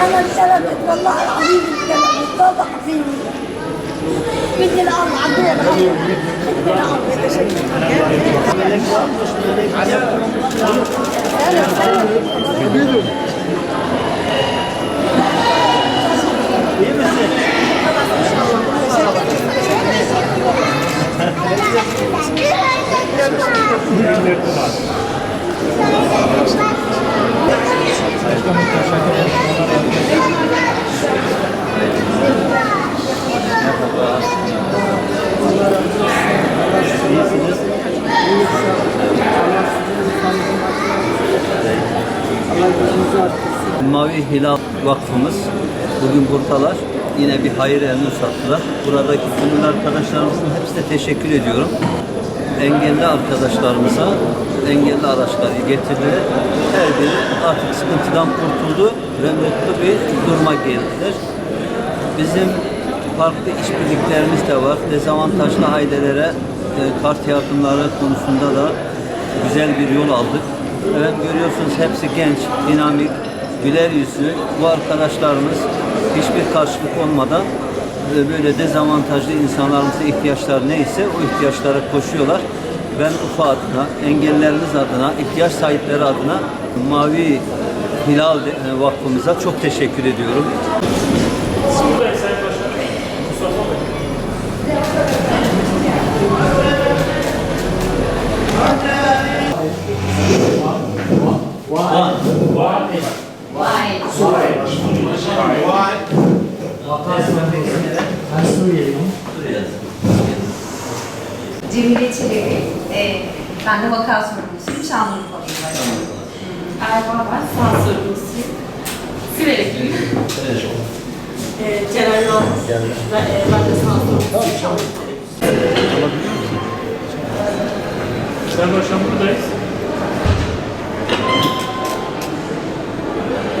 أنا اتكلمت والله العظيم اتكلمت اتضح فيني بدي الأرض عبيه الأرض بدي الأرض Mavi Hilal Vakfımız bugün buradalar. Yine bir hayır elini uzattılar. Buradaki gönüllü arkadaşlarımızın hepsine teşekkür ediyorum. Engelli arkadaşlarımıza engelli araçları getirdiler. Her biri artık sıkıntıdan kurtuldu ve mutlu bir duruma geldiler. Bizim farklı işbirliklerimiz de var. Dezavantajlı ailelere e, kart yardımları konusunda da güzel bir yol aldık. Evet görüyorsunuz hepsi genç, dinamik, güler yüzlü. Bu arkadaşlarımız hiçbir karşılık olmadan böyle dezavantajlı insanlarımızın ihtiyaçları neyse o ihtiyaçlara koşuyorlar. Ben UFA adına, engellerimiz adına, ihtiyaç sahipleri adına Mavi Hilal e, Vakfımıza çok teşekkür ediyorum. Cemile Çelebi, e, ben de vaka sorumlusuyum, Şanlıurfa'lıyım başkanım. Erba var, sağ sorumlusuyum. Siverekliyim. Ee, Celal Yalnız, ben, e, ben de sağ sorumlusuyum. Sayın Başkan buradayız.